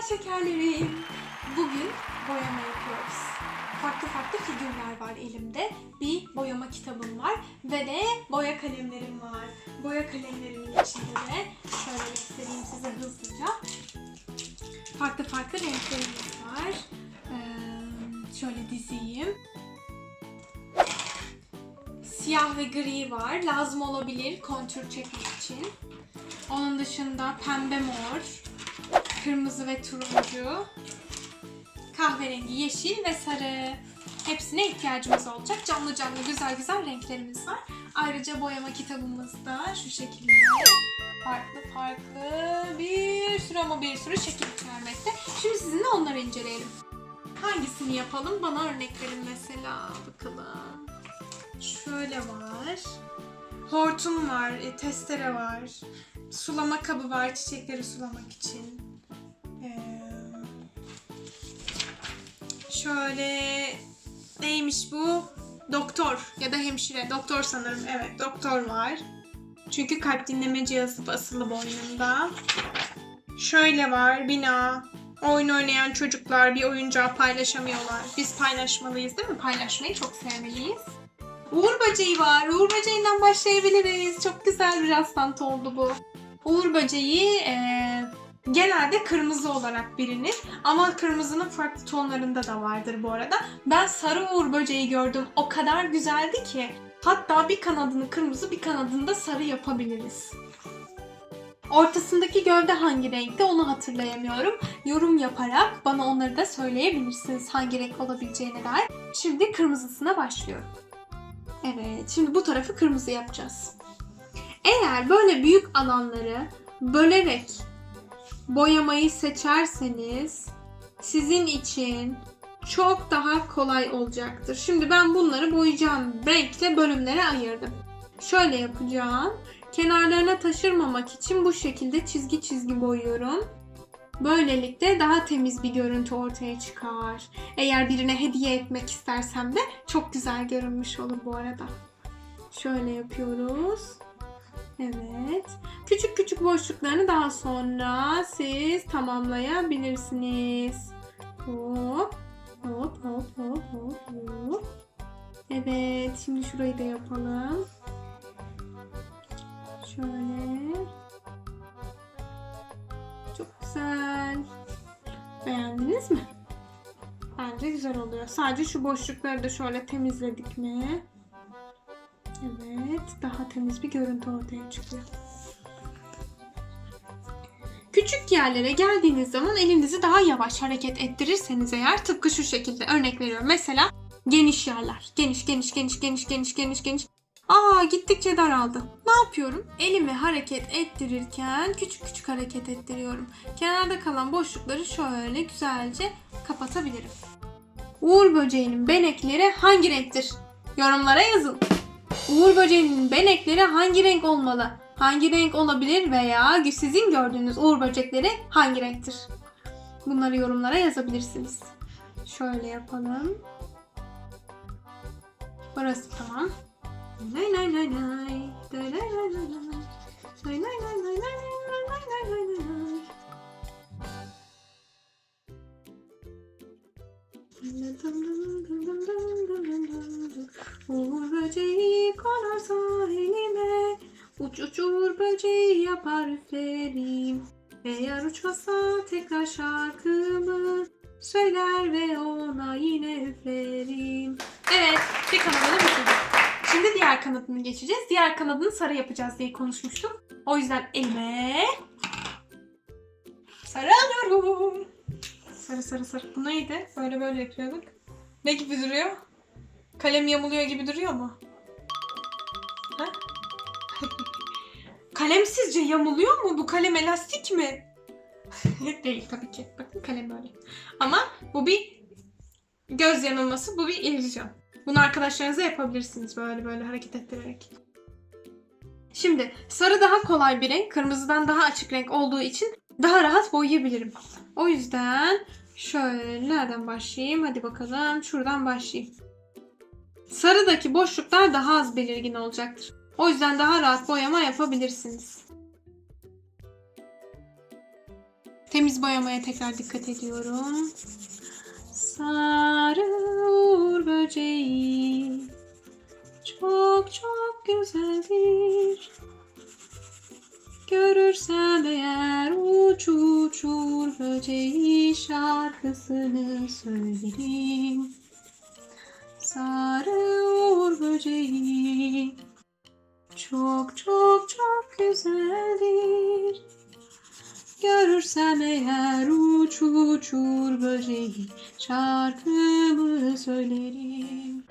şekerlerim. Bugün boyama yapıyoruz. Farklı farklı figürler var elimde. Bir boyama kitabım var ve de boya kalemlerim var. Boya kalemlerimin içinde de şöyle göstereyim size hızlıca. Farklı farklı renklerimiz var. Ee, şöyle dizeyim. Siyah ve gri var. Lazım olabilir kontür çekmek için. Onun dışında pembe mor, kırmızı ve turuncu, kahverengi, yeşil ve sarı. Hepsine ihtiyacımız olacak. Canlı canlı güzel güzel renklerimiz var. Ayrıca boyama kitabımız da şu şekilde farklı farklı bir sürü ama bir sürü şekil içermekte. Şimdi sizinle onları inceleyelim. Hangisini yapalım? Bana örnek verin mesela. Bakalım. Şöyle var. Hortum var, e, testere var. Sulama kabı var çiçekleri sulamak için. Şöyle neymiş bu? Doktor ya da hemşire. Doktor sanırım. Evet, doktor var. Çünkü kalp dinleme cihazı basılı boynunda. Şöyle var bina. Oyun oynayan çocuklar bir oyuncağı paylaşamıyorlar. Biz paylaşmalıyız değil mi? Paylaşmayı çok sevmeliyiz. Uğur böceği var. Uğur böceğinden başlayabiliriz. Çok güzel bir rastlantı oldu bu. Uğur böceği eee, genelde kırmızı olarak bilinir. Ama kırmızının farklı tonlarında da vardır bu arada. Ben sarı uğur böceği gördüm. O kadar güzeldi ki. Hatta bir kanadını kırmızı bir kanadını da sarı yapabiliriz. Ortasındaki gövde hangi renkte onu hatırlayamıyorum. Yorum yaparak bana onları da söyleyebilirsiniz hangi renk olabileceğine dair. Şimdi kırmızısına başlıyorum. Evet, şimdi bu tarafı kırmızı yapacağız. Eğer böyle büyük alanları bölerek boyamayı seçerseniz sizin için çok daha kolay olacaktır. Şimdi ben bunları boyayacağım renkle bölümlere ayırdım. Şöyle yapacağım. Kenarlarına taşırmamak için bu şekilde çizgi çizgi boyuyorum. Böylelikle daha temiz bir görüntü ortaya çıkar. Eğer birine hediye etmek istersem de çok güzel görünmüş olur bu arada. Şöyle yapıyoruz. Evet. Küçük küçük boşluklarını daha sonra siz tamamlayabilirsiniz. Hop. Hop hop hop hop hop. Evet. Şimdi şurayı da yapalım. Şöyle. Çok güzel. Beğendiniz mi? Bence güzel oluyor. Sadece şu boşlukları da şöyle temizledik mi? Evet, daha temiz bir görüntü ortaya çıkıyor. Küçük yerlere geldiğiniz zaman elinizi daha yavaş hareket ettirirseniz eğer tıpkı şu şekilde örnek veriyorum. Mesela geniş yerler. Geniş, geniş, geniş, geniş, geniş, geniş, geniş. Aa gittikçe daraldı. Ne yapıyorum? Elimi hareket ettirirken küçük küçük hareket ettiriyorum. Kenarda kalan boşlukları şöyle güzelce kapatabilirim. Uğur böceğinin benekleri hangi renktir? Yorumlara yazın. Uğur böceğinin benekleri hangi renk olmalı? Hangi renk olabilir veya sizin gördüğünüz uğur böcekleri hangi renktir? Bunları yorumlara yazabilirsiniz. Şöyle yapalım. Burası tamam. Lay lay lay lay. Lay lay lay lay lay. Lay lay Uç uçur böceği yapar üflerim Eğer uçmasa tekrar şarkımı Söyler ve ona yine üflerim Evet bir kanadını bitirdik. Şimdi diğer kanadını geçeceğiz. Diğer kanadını sarı yapacağız diye konuşmuştuk. O yüzden elime sarı alıyorum. Sarı sarı sarı. Bu neydi? Böyle böyle yapıyorduk. Ne gibi duruyor? Kalem yamuluyor gibi duruyor mu? Kalem sizce yamuluyor mu? Bu kalem elastik mi? Değil tabii ki. Bakın kalem böyle. Ama bu bir göz yanılması, bu bir illüzyon. Bunu arkadaşlarınıza yapabilirsiniz böyle böyle hareket ettirerek. Şimdi sarı daha kolay bir renk, kırmızıdan daha açık renk olduğu için daha rahat boyayabilirim. O yüzden şöyle nereden başlayayım? Hadi bakalım şuradan başlayayım. Sarıdaki boşluklar daha az belirgin olacaktır. O yüzden daha rahat boyama yapabilirsiniz. Temiz boyamaya tekrar dikkat ediyorum. Sarı uğur böceği çok çok güzeldir. Görürsem eğer uç uçur böceği şarkısını söylerim. Şarkımı söylerim.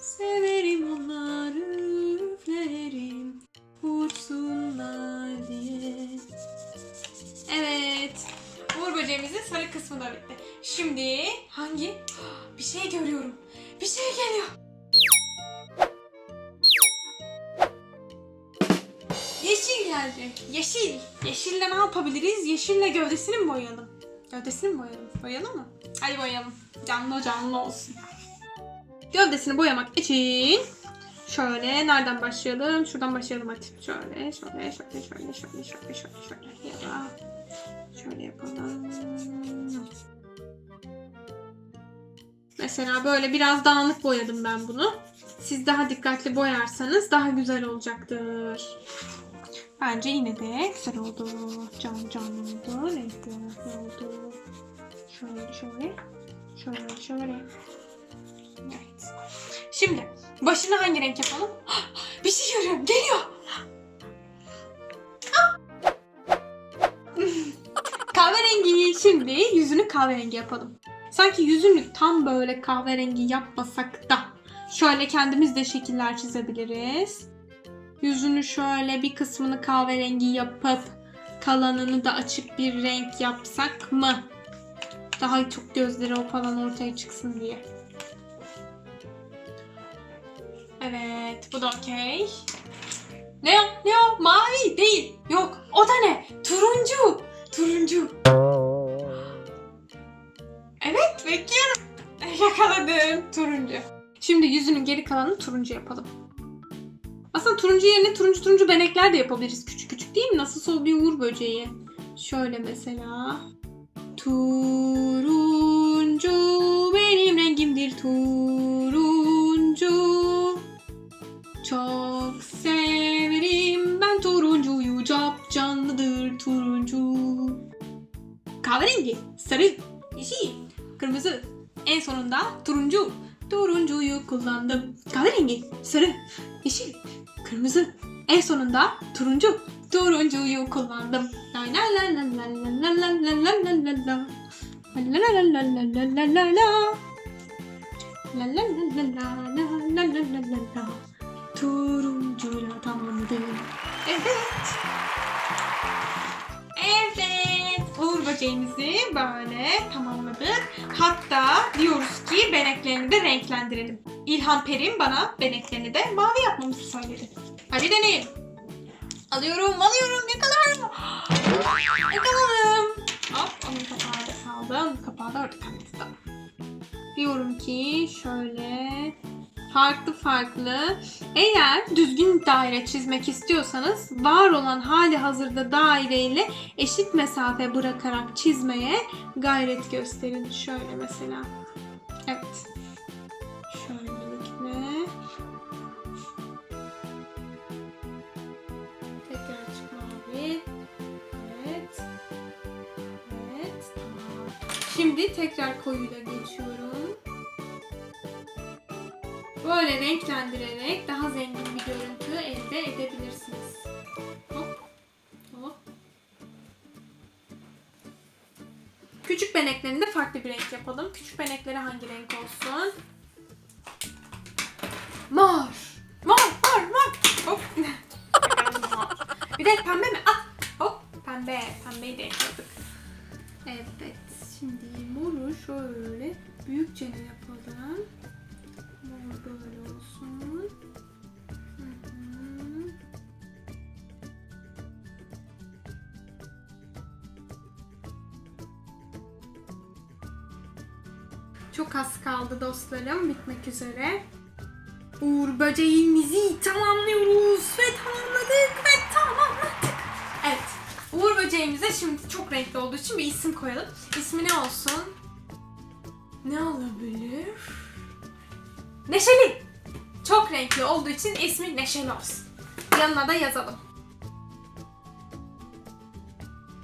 Severim onları üflerim uçsunlar diye. Evet. Uğur böceğimizin sarı kısmı da bitti. Şimdi hangi? Bir şey görüyorum. Bir şey geliyor. Yeşil geldi. Yeşil. Yeşille ne yapabiliriz? Yeşille gövdesini mi boyayalım? Gövdesini mi boyayalım? Boyayalım mı? Hadi boyayalım. Canlı canlı olsun. Gövdesini boyamak için şöyle nereden başlayalım? Şuradan başlayalım hadi. Şöyle, şöyle, şöyle, şöyle, şöyle, şöyle, şöyle, şöyle. Ya şöyle yapalım. Mesela böyle biraz dağınık boyadım ben bunu. Siz daha dikkatli boyarsanız daha güzel olacaktır. Bence yine de güzel oldu. Can can oldu. Renkli renkli oldu. Şöyle şöyle. Şöyle şöyle. Evet. Şimdi başını hangi renk yapalım? Bir şey görüyorum. Geliyor. kahverengi. Şimdi yüzünü kahverengi yapalım. Sanki yüzünü tam böyle kahverengi yapmasak da şöyle kendimiz de şekiller çizebiliriz. Yüzünü şöyle bir kısmını kahverengi yapıp kalanını da açık bir renk yapsak mı? Daha çok gözleri o falan ortaya çıksın diye. Evet, bu da okey. Ne o? Ne o? Mavi değil. Yok. O da ne? Turuncu. Turuncu. Evet, bekliyorum. Yakaladım. Turuncu. Şimdi yüzünün geri kalanını turuncu yapalım. Turuncu yerine turuncu turuncu benekler de yapabiliriz. Küçük küçük değil mi? Nasıl bir uğur böceği. Şöyle mesela. Turuncu benim rengimdir turuncu. Çok severim ben turuncuyu. Cap canlıdır turuncu. Kahverengi, sarı, yeşil, kırmızı. En sonunda turuncu. Turuncuyu kullandım. Kahverengi, sarı, yeşil, kırmızı. En sonunda turuncu. Turuncuyu kullandım. Turuncuyla tamamladım. Evet. Evet. Uğur böceğimizi böyle tamamladık. Hatta diyoruz ki beneklerini de renklendirelim. İlhan Perim bana beneklerini de mavi yapmamızı söyledi. Hadi deneyelim. Alıyorum, alıyorum. Yakalarım. Yakaladım. Hop, onun kapağı da aldım. Kapağı da orada kaldı. Diyorum ki şöyle farklı farklı. Eğer düzgün daire çizmek istiyorsanız var olan hali hazırda daireyle eşit mesafe bırakarak çizmeye gayret gösterin. Şöyle mesela. Evet. Şimdi tekrar koyuyla geçiyorum. Böyle renklendirerek daha zengin bir görüntü elde edebilirsiniz. Hop. Hop. Küçük beneklerini de farklı bir renk yapalım. Küçük benekleri hangi renk olsun? Mor. Mor, mor, mor. Hop. Bir de pembe mi? Ah. Hop. Pembe. Pembeyi de ekledik. Evet. Şimdi moru şöyle büyükçe yapalım. Mor böyle olsun. Çok az kaldı dostlarım. Bitmek üzere. Uğur böceğimizi tamamlıyoruz ve tamamladık ve. Uğur böceğimize şimdi çok renkli olduğu için bir isim koyalım. İsmi ne olsun? Ne olabilir? Neşeli. Çok renkli olduğu için ismi Neşeli olsun. Yanına da yazalım.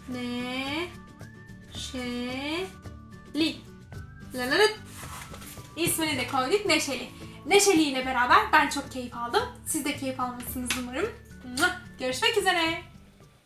Ne? Şeli. Lalalala. İsmini de koyduk Neşeli. Neşeli ile beraber ben çok keyif aldım. Siz de keyif almışsınız umarım. Görüşmek üzere.